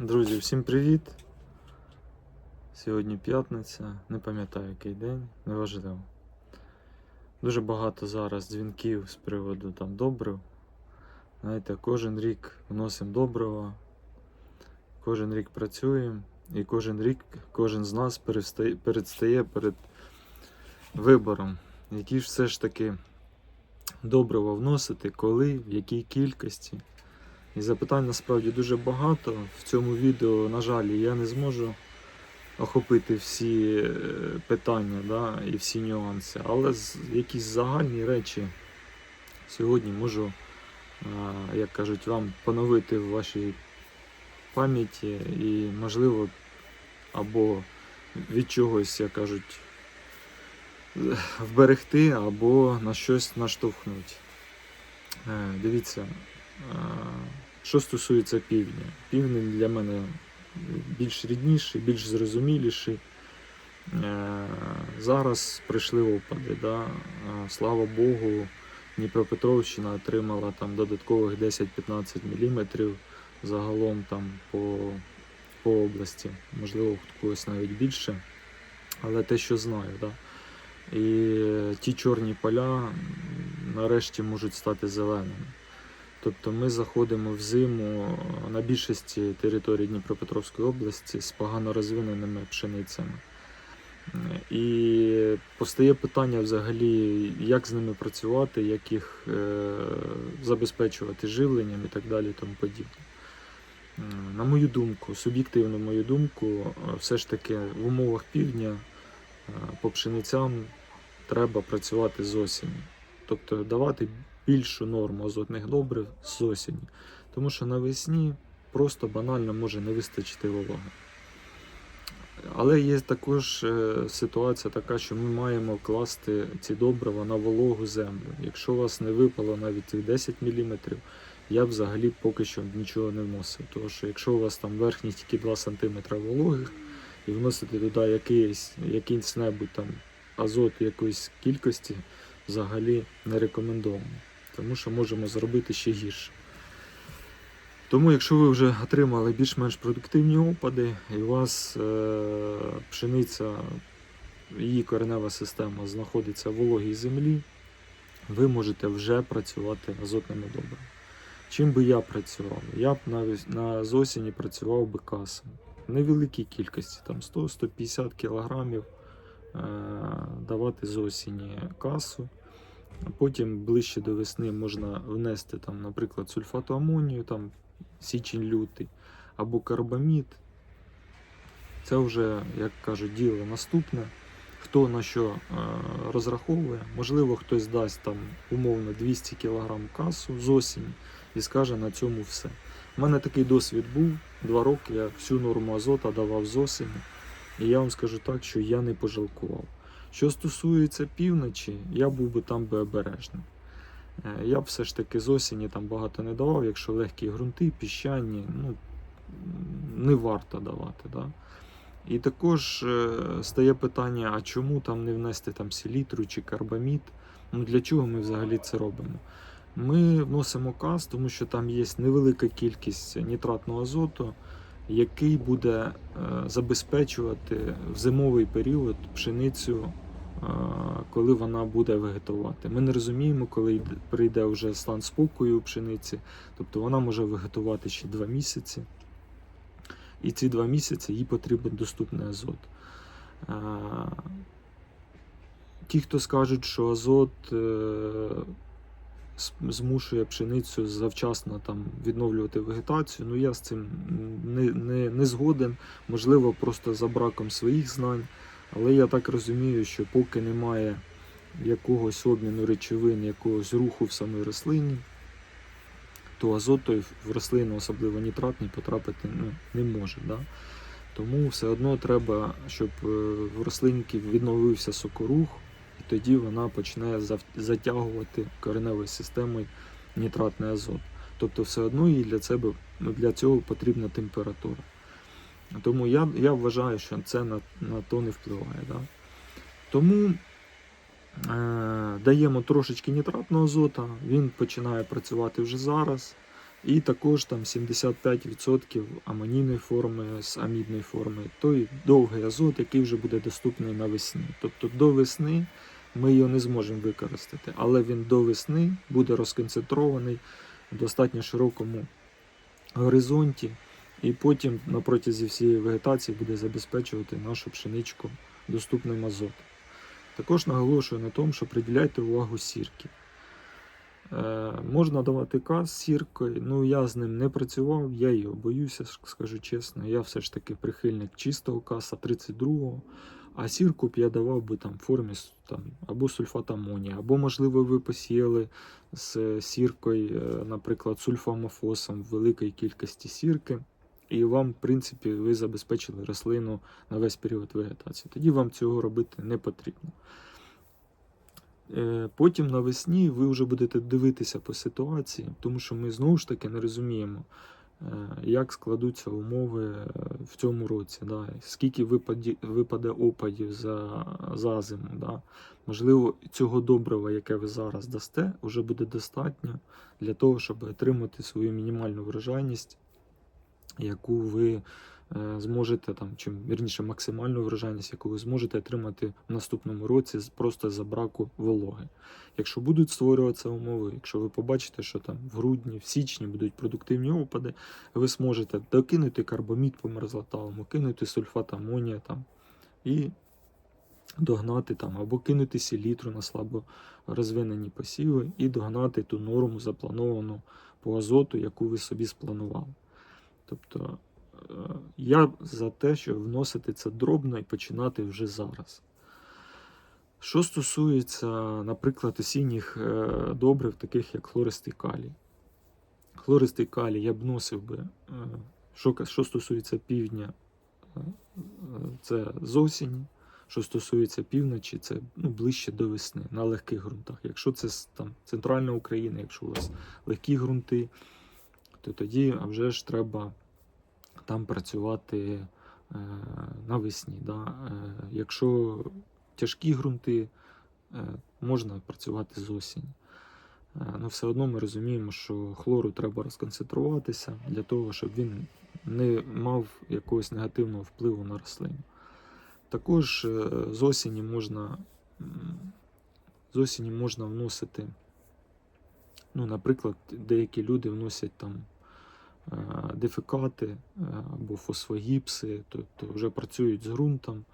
Друзі, всім привіт! Сьогодні п'ятниця, не пам'ятаю який день, неважливо. Дуже багато зараз дзвінків з приводу там добрив. Знаєте, кожен рік вносимо добрива, кожен рік працюємо, і кожен рік кожен з нас перестає, передстає перед вибором, які ж все ж таки добрива вносити, коли, в якій кількості. І запитань насправді дуже багато. В цьому відео, на жаль, я не зможу охопити всі е, питання да, і всі нюанси, але якісь загальні речі сьогодні можу, як кажуть, вам поновити в вашій пам'яті і, можливо, або від чогось, як кажуть, вберегти, або на щось наштовхнути. Е, Дивіться, е, що стосується півдня. Південь для мене більш рідніший, більш зрозуміліший. Е, Зараз прийшли опади. Да? Е, Слава Богу, Дніпропетровщина отримала там додаткових 10-15 мм загалом там по, по області. Можливо, когось навіть більше. Але те, що знаю, да? І ті чорні поля нарешті можуть стати зеленими. Тобто ми заходимо в зиму на більшості територій Дніпропетровської області з погано розвиненими пшеницями. І постає питання взагалі, як з ними працювати, як їх е, забезпечувати живленням і так далі. Тому подібне. Е, На мою думку, суб'єктивну мою думку, е, все ж таки в умовах півдня е, по пшеницям треба працювати з осені. Тобто давати більшу норму азотних добрив з осені. Тому що навесні просто банально може не вистачити вологи. Але є також е, ситуація така, що ми маємо класти ці добрива на вологу землю. Якщо у вас не випало навіть 10 мм, я б взагалі поки що нічого не вносив. Тому що якщо у вас там верхні тільки 2 см вологих і вносити туди якийсь, якийсь небудь там азот якоїсь кількості, взагалі не рекомендовано. Тому що можемо зробити ще гірше. Тому, якщо ви вже отримали більш-менш продуктивні опади, і у вас е, пшениця, її коренева система знаходиться в вологій землі, ви можете вже працювати азотними добрами. Чим би я працював? Я б навіть на з осені працював би касом. Невеликій кількості, там 100-150 кілограмів е, давати з осені касу. Потім ближче до весни можна внести, там, наприклад, сульфату амонію, там, січень-лютий, або карбамід. Це вже, як кажуть, діло наступне. Хто на що е, розраховує, можливо, хтось дасть там умовно 200 кг касу з осені і скаже на цьому все. У мене такий досвід був два роки. Я всю норму азота давав з осені, і я вам скажу так, що я не пожалкував. Що стосується півночі, я був би там би обережним. Е, Я б все ж таки з осені там багато не давав, якщо легкі ґрунти, піщані, ну, не варто давати. Да? І також е, стає питання, а чому там не внести там селітру чи карбамід? Ну для чого ми взагалі це робимо? Ми вносимо каз, тому що там є невелика кількість нітратного азоту, який буде е, забезпечувати в зимовий період пшеницю е, коли вона буде вегетувати. Ми не розуміємо, коли прийде вже стан спокою пшениці, тобто вона може вегетувати ще два місяці. І ці два місяці їй потрібен доступний азот. Е, Ті, хто скажуть, що азот змушує пшеницю завчасно там, відновлювати вегетацію, ну я з цим не, не, не згоден, можливо, просто за браком своїх знань. Але я так розумію, що поки немає якогось обміну речовин, якогось руху в самій рослині, то азот в рослину, особливо нітратний, потрапити ну, не може. Да? Тому все одно треба, щоб е, в рослинки відновився сокорух, тоді вона почне затягувати кореневою системою нітратний азот. Тобто все одно їй для, себе, ну, для цього потрібна температура. Тому я, я вважаю, що це на, на то не впливає. Да? Тому е, даємо трошечки нітратного азота, він починає працювати вже зараз. І також там 75% амонійної форми з амідної форми, той довгий азот, який вже буде доступний навесні. Тобто до весни ми його не зможемо використати, але він до весни буде розконцентрований в достатньо широкому горизонті, і потім на протязі всієї вегетації буде забезпечувати нашу пшеничку доступним азотом. Також наголошую на тому, що приділяйте увагу сірки. Е, можна давати каз з сіркою, ну я з ним не працював, я його боюся, скажу чесно. Я все ж таки прихильник чистого каса 32-го, а сірку б я давав би там в формі там, або сульфат амонія, або, можливо, ви посіяли з сіркою, е, наприклад, сульфамофосом в великій кількості сірки, і вам, в принципі, ви забезпечили рослину на весь період вегетації. Тоді вам цього робити не потрібно. Е, Потім навесні ви вже будете дивитися по ситуації, тому що ми знову ж таки не розуміємо, е, як складуться умови е, в цьому році, да, скільки випаді, випаде опадів за, за зиму. Да. Можливо, цього добрива, яке ви зараз дасте, вже буде достатньо для того, щоб отримати свою мінімальну врожайність, яку ви зможете там, чим вірніше, максимальну врожайність, яку ви зможете отримати в наступному році просто за браку вологи. Якщо будуть створюватися умови, якщо ви побачите, що там в грудні, в січні будуть продуктивні опади, ви зможете докинути карбамід по мерзлоталому, кинути сульфат амонія там і догнати там, або кинути селітру на слабо розвинені посіви і догнати ту норму заплановану по азоту, яку ви собі спланували. Тобто е, я за те, що вносити це дробно і починати вже зараз. Що стосується, наприклад, осінніх е, добрив, таких як хлористий калій. Хлористий калій я б носив би, е, що, що стосується півдня, е, е, це з осені. Що стосується півночі, це ну, ближче до весни на легких ґрунтах. Якщо це там, центральна Україна, якщо у вас легкі ґрунти, то тоді а вже ж треба там працювати е, навесні. Да? Е, якщо тяжкі ґрунти, е, можна працювати з осені. Е, ну, все одно ми розуміємо, що хлору треба розконцентруватися для того, щоб він не мав якогось негативного впливу на рослину. Також з осені можна, з осені можна вносити, ну, наприклад, деякі люди вносять там дефекати е, або фосфогіпси, тобто вже працюють з ґрунтом,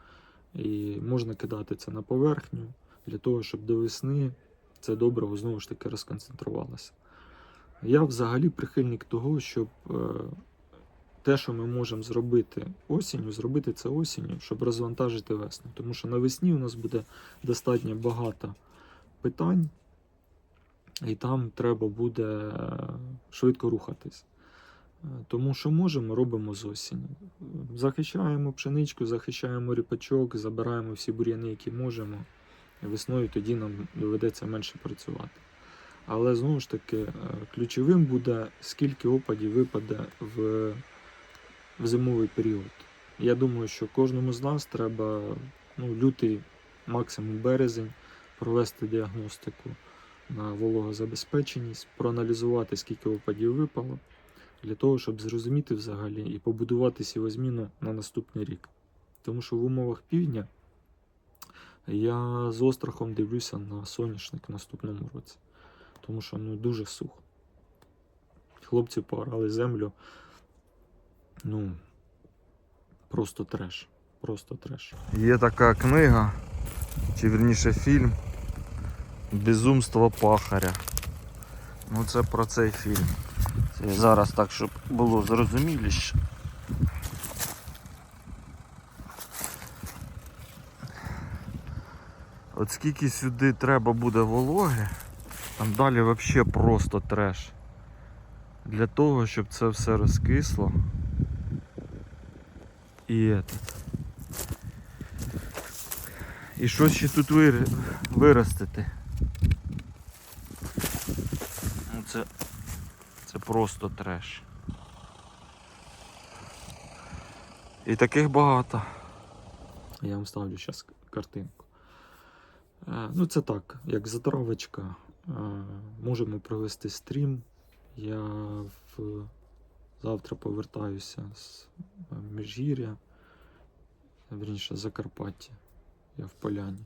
і можна кидати це на поверхню для того, щоб до весни це добриво знову ж таки розконцентрувалося. Я взагалі прихильник того, щоб е, те, що ми можемо зробити осінню, зробити це осінню, щоб розвантажити весну. Тому що навесні у нас буде достатньо багато питань, і там треба буде е, швидко рухатись. Тому що можемо, робимо з осені. Захищаємо пшеничку, захищаємо ріпачок, забираємо всі бур'яни, які можемо. Весною тоді нам доведеться менше працювати. Але знову ж таки, е, ключовим буде, скільки опадів випаде в, в зимовий період. Я думаю, що кожному з нас треба ну, лютий, максимум березень, провести діагностику на вологозабезпеченість, проаналізувати, скільки опадів випало, для того, щоб зрозуміти взагалі і побудувати сівозміну на наступний рік. Тому що в умовах півдня я з острахом дивлюся на соняшник в наступному році. Тому що ну, дуже сухо. Хлопці поорали землю. Ну, просто треш. Просто треш. Є така книга, чи вірніше фільм Безумство пахаря. Ну це про цей фільм. Зараз так, щоб було зрозуміліше. От скільки сюди треба буде вологи, там далі взагалі просто треш. Для того, щоб це все розкисло. І этот. І що ще тут виростити? Ну це. Це просто треш. І таких багато. Я вам ставлю зараз картинку. Е, Ну, це так, як затравочка. Е, Можемо провести стрім, Я в... завтра повертаюся з е, Міжгір'я, вірніше Закарпаття. Я в Поляні.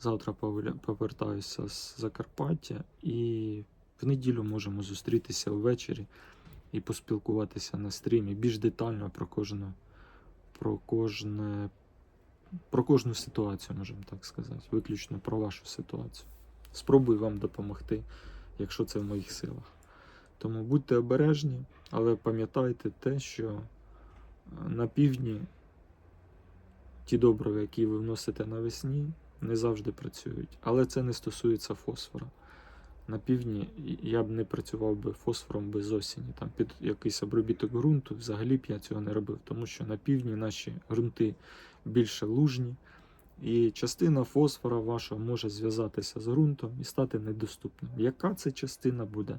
Завтра повертаюся з Закарпаття і в неділю можемо зустрітися ввечері і поспілкуватися на стрімі більш детально про кожну, про кожне, про кожну ситуацію, можемо так сказати, виключно про вашу ситуацію. Спробую вам допомогти, якщо це в моїх силах. Тому будьте обережні, але пам'ятайте те, що е, на півдні ті добрива, які ви вносите навесні, не завжди працюють. Але це не стосується фосфора. На півдні я б не працював би фосфором без осені. Там під якийсь обробіток ґрунту взагалі б я цього не робив, тому що на півдні наші ґрунти більше лужні, і частина фосфора вашого може зв'язатися з ґрунтом і стати недоступним. Яка це частина буде?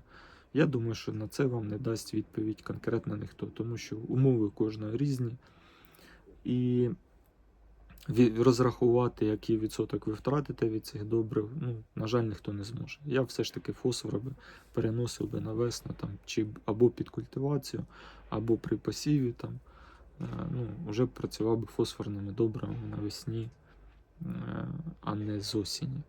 Я думаю, що на це вам не дасть відповідь конкретно ніхто, тому що умови кожної різні. І розрахувати, який відсоток ви втратите від цих добрив, ну, на жаль, ніхто не зможе. Я все ж таки фосфор би переносив би на весну, там, чи або під культивацію, або при посіві, там, е, ну, вже працював би фосфорними добривами навесні, е, а не з осені.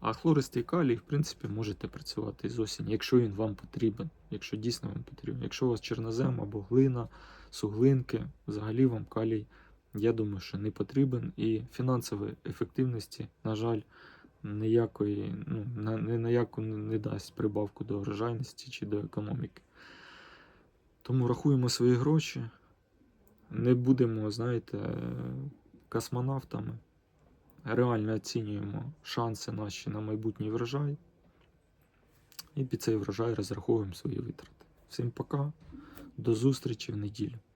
А хлористий калій, в принципі, можете працювати з осені, якщо він вам потрібен, якщо дійсно вам потрібен. Якщо у вас чорнозем або глина, суглинки, взагалі вам калій, я думаю, що не потрібен. І фінансової ефективності, на жаль, ніякої, ну, на, ні на яку не, не дасть прибавку до врожайності чи до економіки. Тому рахуємо свої гроші, не будемо, знаєте, космонавтами реально оцінюємо шанси наші на майбутній врожай. І під цей врожай розраховуємо свої витрати. Всім пока, до зустрічі в неділю.